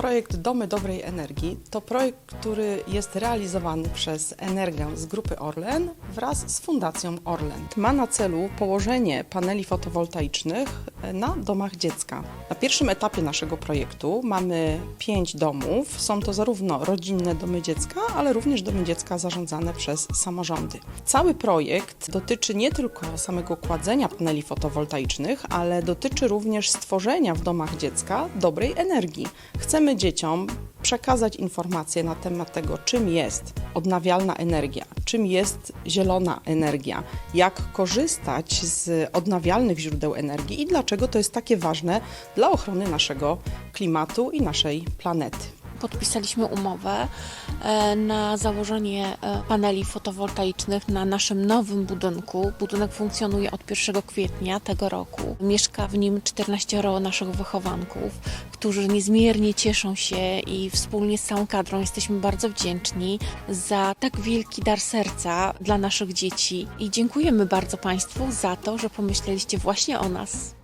Projekt Domy Dobrej Energii to projekt, który jest realizowany przez Energię z grupy Orlen wraz z Fundacją Orlen. Ma na celu położenie paneli fotowoltaicznych na domach dziecka. Na pierwszym etapie naszego projektu mamy pięć domów. Są to zarówno rodzinne domy dziecka, ale również domy dziecka zarządzane przez samorządy. Cały projekt dotyczy nie tylko samego kładzenia paneli fotowoltaicznych, ale dotyczy również stworzenia w domach dziecka dobrej energii. Chcemy dzieciom przekazać informacje na temat tego, czym jest odnawialna energia, czym jest zielona energia, jak korzystać z odnawialnych źródeł energii i dlaczego to jest takie ważne dla ochrony naszego klimatu i naszej planety. Podpisaliśmy umowę e, na założenie e, paneli fotowoltaicznych na naszym nowym budynku. Budynek funkcjonuje od 1 kwietnia tego roku. Mieszka w nim 14 naszych wychowanków, którzy niezmiernie cieszą się i wspólnie z całą kadrą jesteśmy bardzo wdzięczni za tak wielki dar serca dla naszych dzieci i dziękujemy bardzo Państwu za to, że pomyśleliście właśnie o nas.